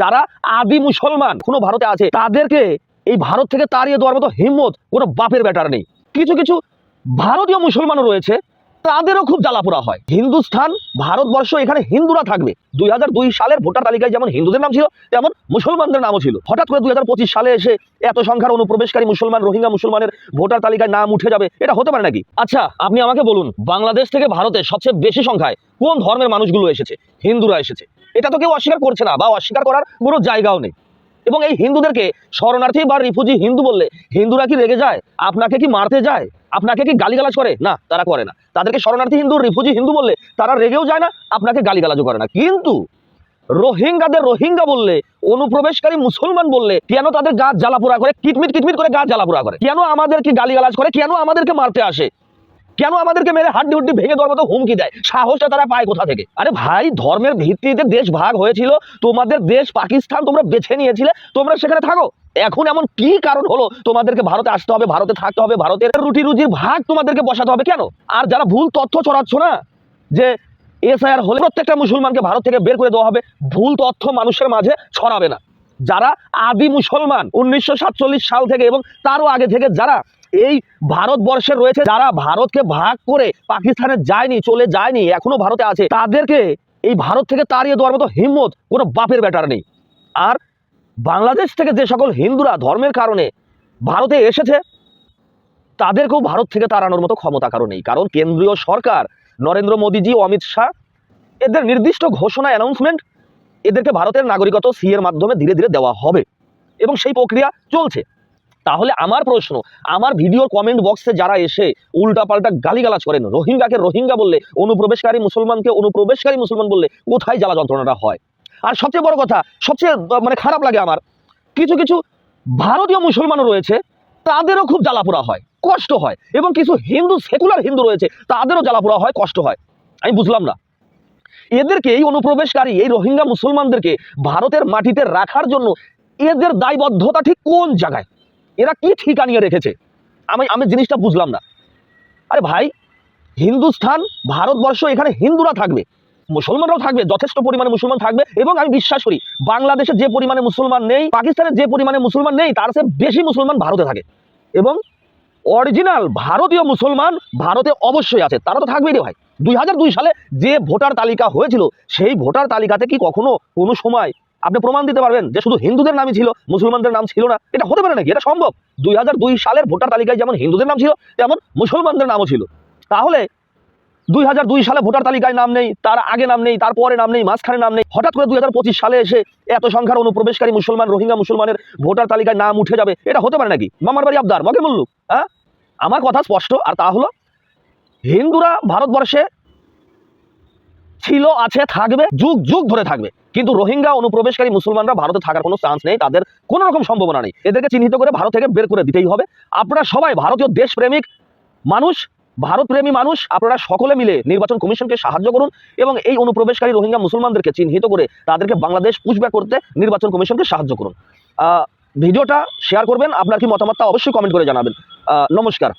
যারা আদি মুসলমান কোনো ভারতে আছে, তাদেরকে এই ভারত থেকে তাড়িয়ে দেওয়ার মতো হিম্মত কোনো বাপের ব্যাটার নেই। কিছু কিছু ভারতীয় মুসলমানও রয়েছে, তাদেরও খুব জ্বালাপোড়া হয়। হিন্দুস্থান, ভারতবর্ষ, এখানে হিন্দুরা থাকবে। দুই সালের ভোটার তালিকায় যেমন হিন্দুদের নাম ছিল, তেমন মুসলমানদের নামও ছিল। হঠাৎ করে দুই হাজার পঁচিশ সালে এসে এত সংখ্যার অনুপ্রবেশকারী মুসলমান, রোহিঙ্গা মুসলমানের ভোটার তালিকায় নাম উঠে যাবে, এটা হতে পারে নাকি? আচ্ছা আপনি আমাকে বলুন, বাংলাদেশ থেকে ভারতে সবচেয়ে বেশি সংখ্যায় কোন ধর্মের মানুষগুলো এসেছে? হিন্দুরা এসেছে। এটা তো কেউ অস্বীকার করছে না বা অস্বীকার করার কোনো জায়গাও নেই। এবং এই হিন্দুদেরকে শরণার্থী বা রিফিউজি হিন্দু বললে, হিন্দুরা কি রেগে যায়? আপনাকে কি মারতে যায়? আপনাকে কি গালিগালাজ করে? না, তারা করে না। তাদেরকে শরণার্থী হিন্দু রিফিউজি হিন্দু বললে, তারা রেগেও যায় না, আপনাকে গালিগালাজও করে না। কিন্তু রোহিঙ্গাদের রোহিঙ্গা বললে, অনুপ্রবেশকারী মুসলমান বললে, কেন তাদের গা জ্বালাপোড়া করে, কিটমিট কিটমিট করে গা জ্বালাপোড়া করে? কেন আমাদেরকে গালিগালাজ করে? কেন আমাদেরকে মারতে আসে? কেন আমাদেরকে মেরে হাড্ডি হুড্ডি ভেঙে দেওয়ার মতো হুমকি দেয়? সাহসটা তারা পায় কোথা থেকে? আরে ভাই, ধর্মের ভিত্তিতে দেশ ভাগ হয়েছিল, তোমাদের দেশ পাকিস্তান তোমরা বেছে নিয়েছিলে, তোমরা সেখানে থাকো। এখন এমন কি কারণ হলো? তোমাদেরকে ভারতে আসতে হবে, ভারতে থাকতে হবে, ভারতের রুটি রুজির ভাগ তোমাদেরকে বসাতে হবে কেন? আর যারা ভুল তথ্য ছড়াচ্ছ না, যে এসআইআর হলে প্রত্যেকটা মুসলমানকে ভারত থেকে বের করে দেওয়া হবে, ভুল তথ্য মানুষের মাঝে ছড়াবে না। যারা আদি মুসলমান, উনিশশো সাতচল্লিশ সাল থেকে এবং তারও আগে থেকে যারা এই ভারতবর্ষে রয়েছে যারা ভারতকে ভাগ করে পাকিস্তানে যায়নি, চলে যায়নি, এখনও ভারতে আছে, তাদেরকে এই ভারত থেকে তাড়িয়ে দেওয়ার মতো হিম্মত কোনো বাপের ব্যাটার নেই। আর বাংলাদেশ থেকে যে সকল হিন্দুরা ধর্মের কারণে ভারতে এসেছে, তাদেরকেও ভারত থেকে তাড়ানোর মতো ক্ষমতা কারও নেই। কারণ কেন্দ্রীয় সরকার নরেন্দ্র মোদীজি অমিত শাহ, এদের নির্দিষ্ট ঘোষণা অ্যানাউন্সমেন্ট এদেরকে ভারতের নাগরিকত্ব সি এর মাধ্যমে ধীরে ধীরে দেওয়া হবে এবং সেই প্রক্রিয়া চলছে। তাহলে আমার প্রশ্ন, আমার ভিডিওর কমেন্ট বক্সে যারা এসে উল্টাপাল্টা গালিগালাজ করেন, রোহিঙ্গাকে রোহিঙ্গা বললে, অনুপ্রবেশকারী মুসলমানকে অনুপ্রবেশকারী মুসলমান বললে কোথায় জ্বালা যন্ত্রণাটা হয়? আর সবচেয়ে বড় কথা, সবচেয়ে মানে খারাপ লাগে আমার, কিছু কিছু ভারতীয় মুসলমানও রয়েছে, তাদেরও খুব জ্বালাপোড়া হয়, কষ্ট হয়, এবং কিছু হিন্দু সেকুলার হিন্দু রয়েছে, তাদেরও জ্বালাপোড়া হয়, কষ্ট হয়। আমি বুঝলাম না। এদেরকে এই অনুপ্রবেশকারী, এই রোহিঙ্গা মুসলমানদেরকে ভারতের মাটিতে রাখার জন্য এদের দায়বদ্ধতা ঠিক কোন জায়গায়? এরা কি ঠিকা নিয়ে রেখেছে? আমি আমি জিনিসটা বুঝলাম না। আরে ভাই, হিন্দুস্থান, ভারতবর্ষ, এখানে হিন্দুরা থাকবে। মুসলমানরাও থাকবে, যথেষ্ট পরিমাণে মুসলমান থাকবে এবং আমি বিশ্বাস করি, বাংলাদেশে যে পরিমাণে মুসলমান নেই, পাকিস্তানে যে পরিমাণে মুসলমান নেই, তার চেয়ে বেশি মুসলমান ভারতে থাকে। এবং অরিজিনাল ভারতীয় মুসলমান ভারতে অবশ্যই আছে, তারা তো থাকবেই রে ভাই। দুই হাজার দুই সালে যে ভোটার তালিকা হয়েছিল, সেই ভোটার তালিকাতে কি কখনো কোনো সময় আপনি প্রমাণ দিতে পারবেন যে শুধু হিন্দুদের নামই ছিল, মুসলমানদের নাম ছিল না। এটা হতে পারে নাকি? এটা সম্ভব? দুই হাজার দুই সালের ভোটার তালিকায় যেমন হিন্দুদের নাম ছিল, তেমন মুসলমানদের নামও ছিল। তাহলে দুই হাজার দুই সালে ভোটার তালিকায় নাম নেই, তার আগে নাম নেই তারপরে নাম নেই, মাঝখানে নাম নেই। হঠাৎ করে দুই হাজার পঁচিশ সালে এসে এত সংখ্যার অনুপ্রবেশকারী মুসলমান, রোহিঙ্গা মুসলমানের ভোটার তালিকায় নাম উঠে যাবে, এটা হতে পারে নাকি? মামার বাড়ি আবদার মগে মুল্লুক হ্যাঁ? আমার কথা স্পষ্ট, আর তা হলো, হিন্দুরা ভারতবর্ষে ছিল, আছে, থাকবে, যুগ যুগ ধরে থাকবে। কিন্তু রোহিঙ্গা অনুপ্রবেশকারী মুসলমানরা ভারতে থাকার কোনো চান্স নেই, তাদের কোনো রকম সম্ভাবনা নেই। এদেরকে চিহ্নিত করে ভারত থেকে বের করে দিতেই হবে। আপনারা সবাই ভারতীয় দেশপ্রেমিক মানুষ, ভারতপ্রেমী মানুষ, আপনারা সকলে মিলে নির্বাচন কমিশনকে সাহায্য করুন এবং এই অনুপ্রবেশকারী রোহিঙ্গা মুসলমানদেরকে চিহ্নিত করে তাদেরকে বাংলাদেশ পুষব্যাক করতে নির্বাচন কমিশনকে সাহায্য করুন। ভিডিওটা শেয়ার করবেন, আপনার কি মতামতটা অবশ্যই কমেন্ট করে জানাবেন। নমস্কার।